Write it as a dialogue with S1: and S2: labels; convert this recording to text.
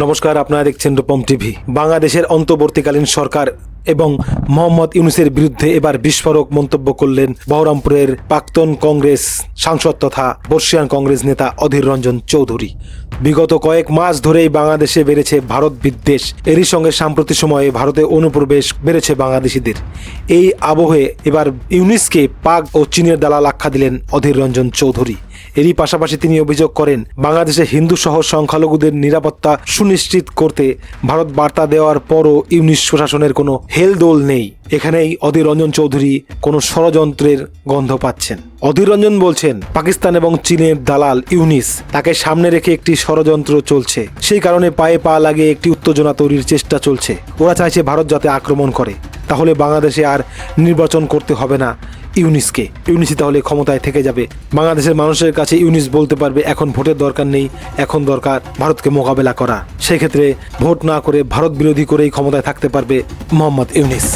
S1: নমস্কার আপনারা দেখছেন রূপম টিভি। বাংলাদেশের অন্তর্বর্তীকালীন সরকার এবং মোহাম্মদ ইউনুসের বিরুদ্ধে এবার বিস্ফোরক মন্তব্য করলেন বহরমপুরের প্রাক্তন কংগ্রেস সাংসদ তথা বর্ষিয়ান কংগ্রেস নেতা অধীর রঞ্জন চৌধুরী। বিগত কয়েক মাস ধরেই বাংলাদেশে বেড়েছে ভারত বিদ্বেষ। এরই সঙ্গে সাম্প্রতিক সময়ে ভারতে অনুপ্রবেশ বেড়েছে বাংলাদেশিদের। এই আবহে এবার ইউনিসকে পাক ও চীনের দালাল আখ্যা দিলেন অধীর রঞ্জন চৌধুরী। এরই পাশাপাশি তিনি অভিযোগ করেন, বাংলাদেশে হিন্দু সহ সংখ্যালঘুদের নিরাপত্তা সুনিশ্চিত করতে ভারত বার্তা দেওয়ার পরও ইউনিশ প্রশাসনের কোনো হেলদোল নেই। এখানেই অধীর রঞ্জন চৌধুরী কোনো ষড়যন্ত্রের গন্ধ পাচ্ছেন। অধীর রঞ্জন বলছেন, পাকিস্তান এবং চীনের দালাল ইউনিস, তাকে সামনে রেখে একটি ষড়যন্ত্র চলছে। সেই কারণে পায়ে পা লাগিয়ে একটি উত্তেজনা তৈরির চেষ্টা চলছে। ওরা চাইছে ভারত যাতে আক্রমণ করে। তাহলে বাংলাদেশে আর নির্বাচন করতে হবে না ইউনিসকে। ইউনিসই তাহলে ক্ষমতায় থেকে যাবে। বাংলাদেশের মানুষের কাছে ইউনিস বলতে পারবে, এখন ভোটের দরকার নেই, এখন দরকার ভারতকে মোকাবেলা করা। সেক্ষেত্রে ভোট না করে ভারত বিরোধী করেই ক্ষমতায় থাকতে পারবে মোহাম্মদ ইউনিস।